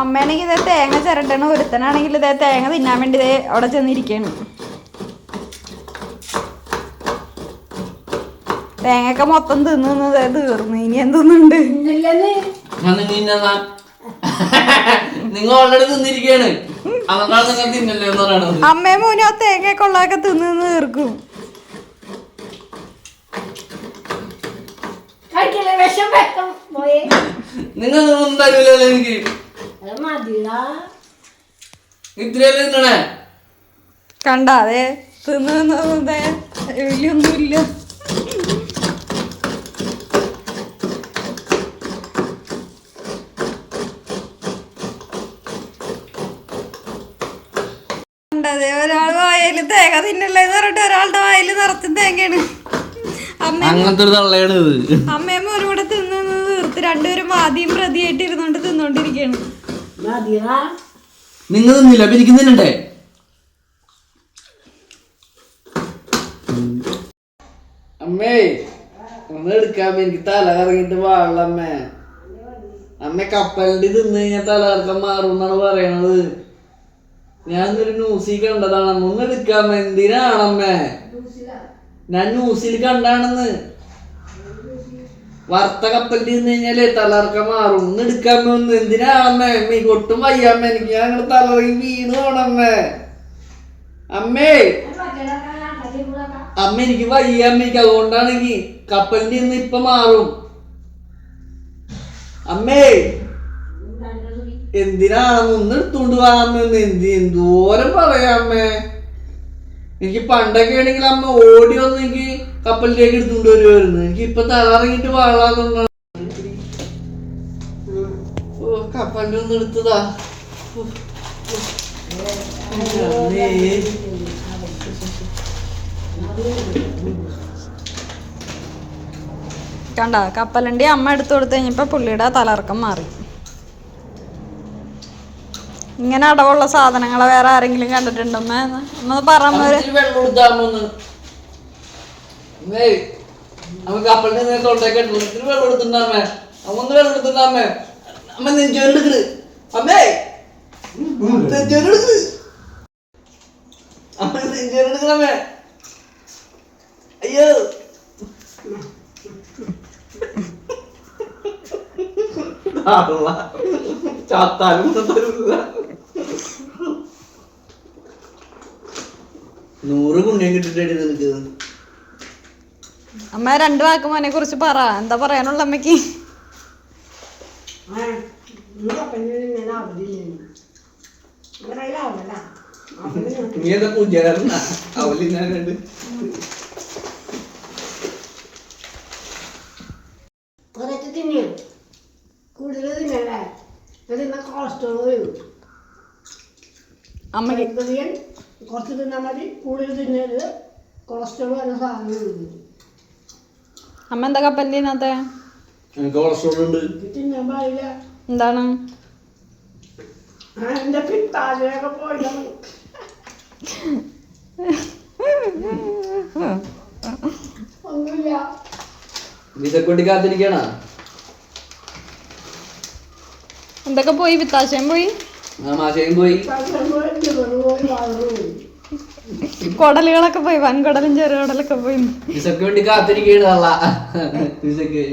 അമ്മയാണെങ്കിൽ ഇതേ തേങ്ങ ചിരട്ടണ ഒരുത്തനാണെങ്കിൽ ഇതേ തേങ്ങ തിന്നാൻ വേണ്ടി ഇതേ അവിടെ ചെന്നിരിക്കണം തേങ്ങയൊക്കെ മൊത്തം തിന്നു തിന്ന് ദേ തീർന്നു. ഇനി എന്തുന്നുണ്ട്? നിങ്ങൾ ഓൾറെഡി അമ്മയും മോനും ആ തേങ്ങയൊക്കെ ഉള്ളതൊക്കെ തിന്ന് തീർക്കും. നിങ്ങൾ ഒന്നും തരൂലല്ലോ എനിക്ക്. മതിടാ. ഇത്രയല്ലേ തിന്നണേ? കണ്ട അതെ വലിയൊന്നുമില്ല കണ്ടതേ ഒരാൾ വായയിൽ തേങ്ങ തിന്നല്ലേന്ന് പറഞ്ഞിട്ട് ഒരാളുടെ വായിൽ നിറച്ചും തേങ്ങയാണ്. അമ്മ അങ്ങനത്തെ ഒരു തള്ളയാണ് ഇത്. അമ്മയും മോനും കൂടെ തിന്നു തീർത്ത് രണ്ടുപേരും ആദ്യം പ്രതിയായിട്ട് ഇരുന്നോണ്ട് തിന്നോണ്ടിരിക്കാണ് നിങ്ങൾ തിന്നില്ല അപ്പൊ എനിക്ക് അമ്മേ ഒന്ന് എടുക്കാൻ എനിക്ക് തല കറങ്ങിട്ട് പാടില്ല അമ്മേ. അമ്മ കപ്പലിന്റെ തിന്ന് കഴിഞ്ഞാൽ തല കറക്കം മാറും എന്നാണ് പറയണത്. ഞാൻ ഒരു ന്യൂസിൽ കണ്ടതാണ്. ഒന്ന് എടുക്കാമ എന്തിനാണമ്മേ ഞാൻ ന്യൂസിൽ കണ്ടാണെന്ന് വറുത്ത കപ്പൽ തിന്ന് കഴിഞ്ഞാൽ തലർക്ക മാറും ഒന്ന് എടുക്കാമ്മ ഒന്ന് എന്തിനാണമ്മേ അമ്മ ഒട്ടും വയ്യാമ്മ എനിക്ക് ഞാൻ അങ്ങനെ തലറങ്ങി വീണ് പോണമ്മേ അമ്മേ. അമ്മ. എനിക്ക് വയ്യ എനിക്ക് അതുകൊണ്ടാണ് എനിക്ക് കപ്പലിന്റെ നിന്ന് ഇപ്പൊ മാറും. അമ്മേ. എന്തിനാണെന്ന് ഒന്ന് എടുത്തോണ്ട് പോകാമെന്ന് എന്ത് എന്തോരം പറയാമ്മേ എനിക്ക് പണ്ടൊക്കെ ആണെങ്കിൽ അമ്മ ഓടി വന്ന് എനിക്ക് കപ്പലിലേക്ക് എടുത്തുകൊണ്ട് വരുമായിരുന്നു എനിക്ക് ഇപ്പൊ തലറങ്ങിട്ട് വാഴാന്നുണ്ടാണ് ഓ കപ്പലിന്റെ ഒന്ന് എടുത്തതാ. കണ്ട കപ്പലണ്ടി അമ്മ എടുത്തു കൊടുത്തു കഴിഞ്ഞപ്പോ പുള്ളിയുടെ തലർക്കം മാറി. വെള്ളം അടവുള്ള സാധനങ്ങളെ വേറെ ആരെങ്കിലും കണ്ടിട്ടുണ്ടെന്ന് അമ്മ. നെഞ്ചോരെടുക്കണമേ അയ്യോ. ചാത്താലും തരൂല. നൂറ് പുണ്യം കിട്ടിട്ടടി നിനക്ക് അമ്മ രണ്ടു വാക്ക് മോനെ കുറിച്ച് പറ. എന്താ പറയാനുള്ള അമ്മയ്ക്ക് അമ്മ അവല നീ എന്താ പൂജാരന അവലിനാനുണ്ട് കുറച്ച് തിന്നു. കൂടുതൽ തിന്നല്ലേ? അത് ഇന്ന കൊളസ്ട്രോൾ വരും. അമ്മയ്ക്ക് കഴിപ്പതിയൻ കുറച്ച് തിന്നാൽ മതി. കൂടുതൽ തിന്നരുത്. കൊളസ്ട്രോൾ വരുന്ന സാധനങ്ങളുണ്ട് അമ്മ എന്താ കപ്പലിന്റെ ഇതിനകത്തെ എനിക്ക് കൊളസ്ട്രോൾ ഉണ്ട്. ഇത് തിന്നാൻ പാടില്ല എന്താണ്? ആ, എന്റെ പിത്താശയൊക്കെ പോയിട്ടാണ് ഒന്നുമില്ല. വിസക്കൊണ്ടി കാത്തിരിക്കണ? എന്തൊക്കെ പോയി? പിത്താശയം പോയി? ആ മാശയും പോയി. പിത്താശയം പോയി. ലിവർ പോയി. വയറ് പോയി. കൊടലുകളൊക്കെ പോയി വൻകുടലും ചെറുകുടലൊക്കെ പോയി. വിസക്ക് വേണ്ടി കാത്തിരിക്കുകയാണ് കള്ള വിസക്ക്